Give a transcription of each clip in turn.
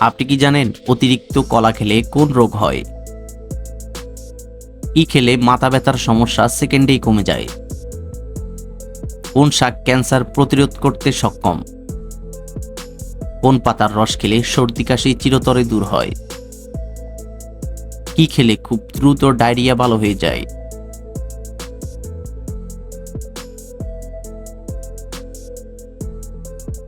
আপনি কি জানেন অতিরিক্ত কলা খেলে কোন রোগ হয়? কি খেলে মাথা ব্যথার সমস্যা সেকেন্ডেই কমে যায়। কোন শাক ক্যান্সার প্রতিরোধ করতে সক্ষম? কোন পাতার রস খেলে সর্দি কাশি চিরতরে দূর হয়? কি খেলে খুব দ্রুত ডায়রিয়া ভালো হয়ে যায়?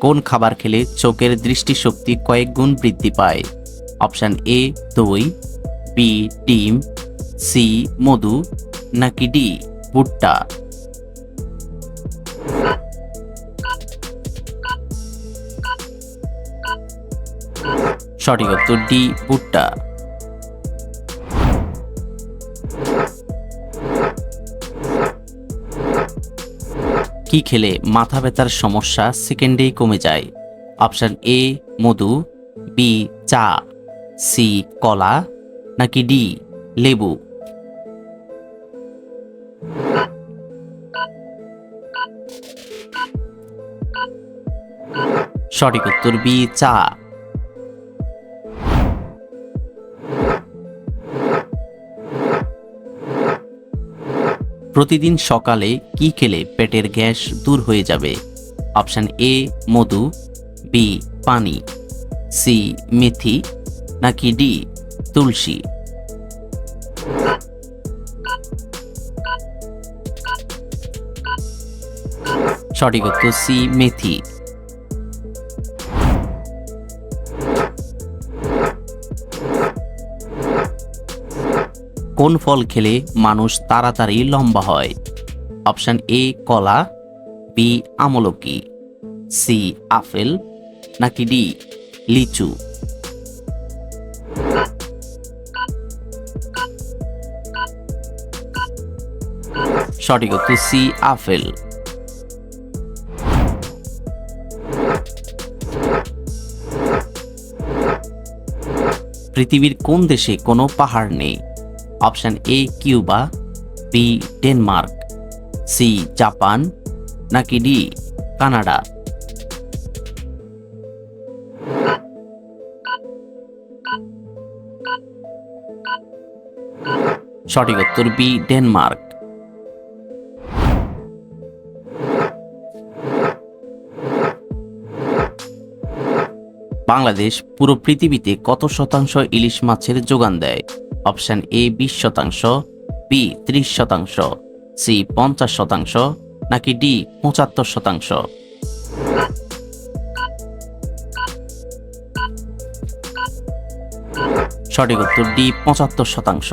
কোন খাবার খেলে চোখের দৃষ্টিশক্তি কয়েক গুণ বৃদ্ধি পায়? অপশান এ দই বি ডিম সি মধু, নাকি ডি ভুট্টা? সঠিক উত্তর ডি ভুট্টা। কি খেলে মাথা ব্যথার সমস্যা সেকেন্ডেই কমে যায়? অপশান এ মধু বি চা সি কলা, নাকি ডি লেবু? সঠিক উত্তর বি চা। প্রতিদিন সকালে কি খেলে পেটের গ্যাস দূর হয়ে যাবে? অপশান এ, মধু বি পানি সি মেথি, নাকি ডি তুলসী? সঠিক উত্তর সি মেথি। কোন ফল খেলে মানুষ তাড়াতাড়ি লম্বা হয়। অপশান এ, কলা বি আমলকি সি আপেল, নাকি ডি লিচু। সঠিক উত্তর সি আপেল। পৃথিবীর কোন দেশে কোনো পাহাড় নেই? Option A, Cuba, B, Denmark, C, Japan, নাকি ডি, কানাডা? সঠিক উত্তর বি, ডেনমার্ক। বাংলাদেশ পুরো পৃথিবীতে কত শতাংশ ইলিশ মাছের যোগান দেয়? অপশান এ বিশ শতাংশ, বি ত্রিশ শতাংশ, সি পঞ্চাশ শতাংশ, নাকি ডি পঁচাত্তর শতাংশ। সঠিক উত্তর ডি পঁচাত্তর শতাংশ।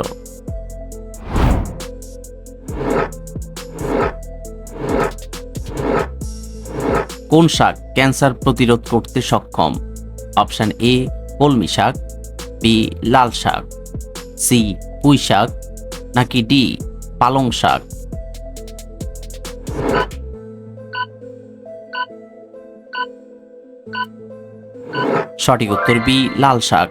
কোন শাক ক্যান্সার প্রতিরোধ করতে সক্ষম? অপশান এ কলমি শাক, বি লাল শাক। সি, পুঁই শাক, নাকি ডি, পালং শাক? সঠিক উত্তর বি, লাল শাক।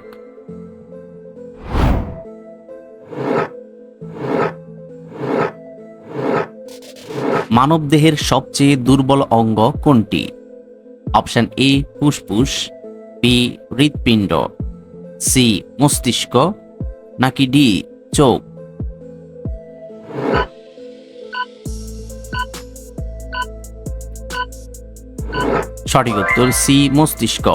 মানবদেহের সবচেয়ে দুর্বল অঙ্গ কোনটি? অপশন এ, ফুসফুস, বি, হৃৎপিণ্ড, সি, মস্তিষ্ক নাকি ডি, চোখ। সঠিক উত্তর সি, মস্তিষ্ক।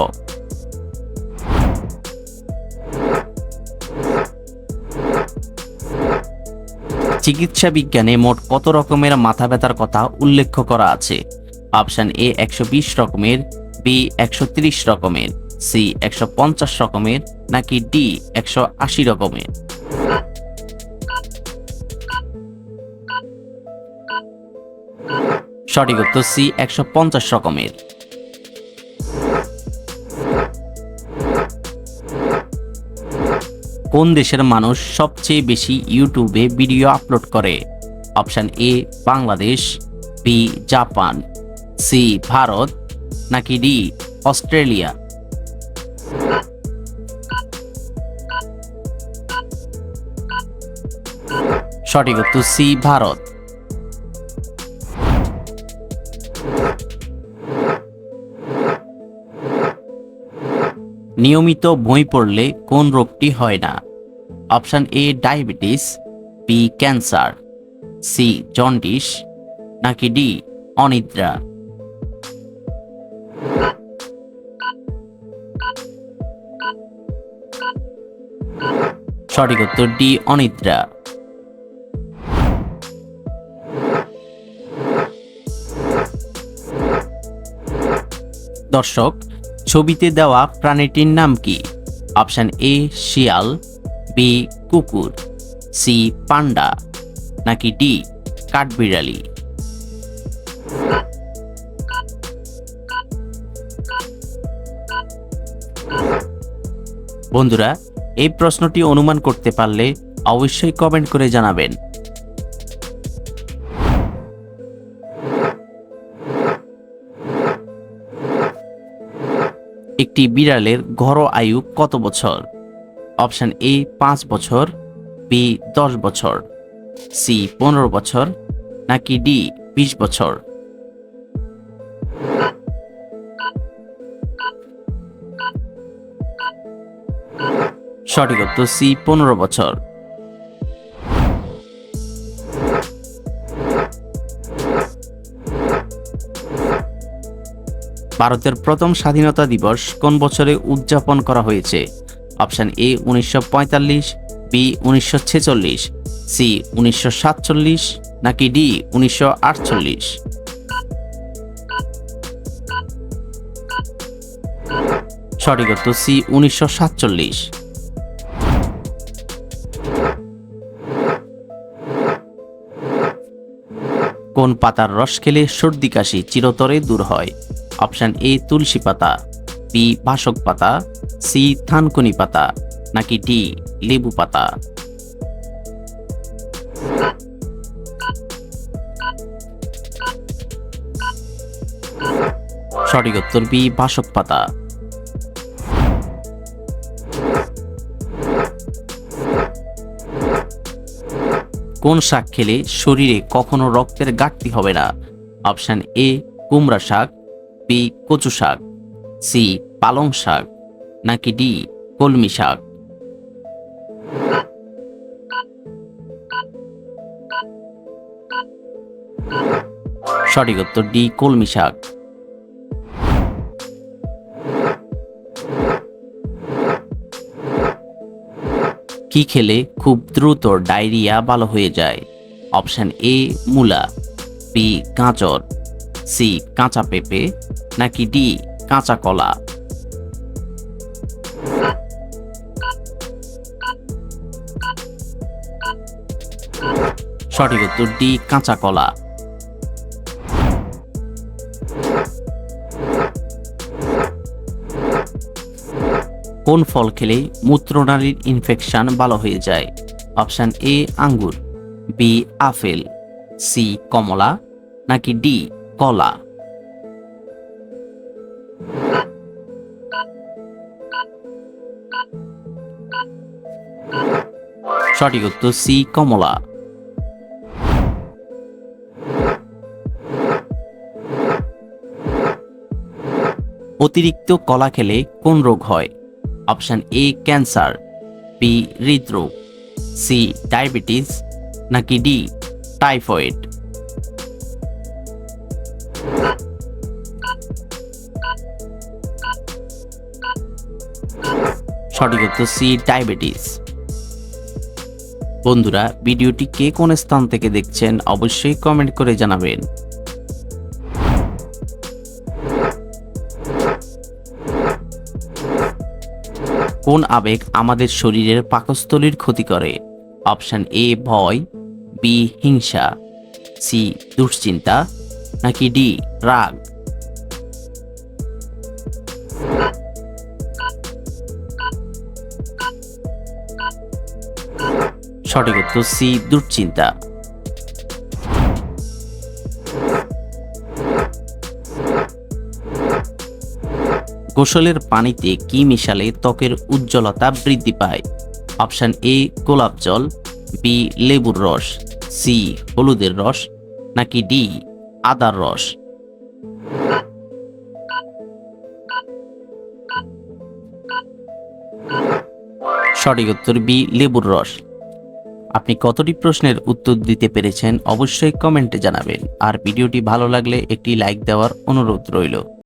চিকিৎসা বিজ্ঞানে মোট কত রকমের মাথা ব্যথার কথা উল্লেখ করা আছে? অপশন এ, একশো বিশ রকমের, বি, একশো রকমের। সি একশো পঞ্চাশ রকমের নাকি ডি একশো আশি রকমের? সঠিক উত্তর সি একশো পঞ্চাশ রকমের। কোন দেশের মানুষ সবচেয়ে বেশি ইউটিউবে ভিডিও আপলোড করে? Option A, Bangladesh, B, Japan, C, Bharat, নাকি ডি, অস্ট্রেলিয়া? সঠিক উত্তর সি, ভারত। নিয়মিত বই পড়লে কোন রোগটি হয় না? Option A, diabetes, B, cancer, C, jaundice, নাকি ডি, অনিদ্রা। সঠিক উত্তর ডি অনিদ্রা। দর্শক, ছবিতে দেওয়া প্রাণীটির নাম কি? অপশান এ, শিয়াল, বি, কুকুর, সি, পান্ডা, নাকি ডি, কাঠবিড়ালি? বন্ধুরা এই প্রশ্নটি অনুমান করতে পারলে অবশ্যই কমেন্ট করে জানাবেন। একটি বিড়ালের ঘরোয়া আয়ু কত বছর? অপশান এ, পাঁচ বছর, বি, দশ বছর, সি, পনেরো বছর, নাকি ডি, বিশ বছর? সঠিক উত্তর সি, পনেরো বছর। ভারতের প্রথম স্বাধীনতা দিবস কোন বছরে উদযাপন করা হয়েছে? অপশান এ, উনিশশো বি, উনিশশো ছেচল্লিশ, সি, উনিশশো সাতচল্লিশ, নাকি ডি, উনিশশো আটচল্লিশ? সঠিক উত্তর সি, উনিশশো সাতচল্লিশ। কোন পাতার রস খেলে সর্দি কাশি চিরতরে দূর হয়? অপশান এ, তুলসী পাতা, বি, বাসক পাতা, সি, থানকুনি পাতা, নাকি ডি, লেবু পাতা? সঠিক উত্তর বি, বাসক পাতা। কোন শাক খেলে শরীরে কখনো রক্তের ঘাটতি হবে না? অপশান এ, কুমড়া শাক বি কচু শাক সি পালং শাক, নাকি ডি কলমি শাক? সঠিক উত্তর ডি কলমি শাক। কি খেলে খুব দ্রুত ডায়রিয়া ভালো হয়ে যায়? অপশান এ, মূলা বি গাজর সি কাঁচা পেঁপে, নাকি ডি কাঁচা কলা? সঠিক উত্তর ডি কাঁচা কলা। কোন ফল খেলে মূত্রনালীর ইনফেকশন ভালো হয়ে যায়? অপশান এ, আঙ্গুর, বি, আপেল, সি, কমলা, নাকি ডি, কলা? সঠিক উত্তর সি, কমলা। অতিরিক্ত কলা খেলে কোন রোগ হয়? অপশান এ ক্যান্সার, বি হৃদরোগ, সি ডায়াবেটিস, নাকি ডি টাইফয়েড? সঠিক উত্তর সি ডায়াবেটিস। বন্ধুরা, ভিডিওটি কে কোন স্থান থেকে দেখছেন অবশ্যই কমেন্ট করে জানাবেন। কোন আবেগ আমাদের শরীরের পাকস্থলীর ক্ষতি করে? অপশান এ, ভয়, বি, হিংসা, সি, দুশ্চিন্তা, নাকি ডি, রাগ? সঠিক উত্তর সি, দুশ্চিন্তা। গোসলের পানিতে কি মিশালে ত্বকের উজ্জ্বলতা বৃদ্ধি পায়? অপশান এ, গোলাপ জল, বি, লেবুর রস, সি, হলুদের রস, নাকি ডি, আদার রস? সঠিক উত্তর বি, লেবুর রস। আপনি কতটি প্রশ্নের উত্তর দিতে পেরেছেন অবশ্যই কমেন্টে জানাবেন। আর ভিডিওটি ভালো লাগলে একটি লাইক দেওয়ার অনুরোধ রইল।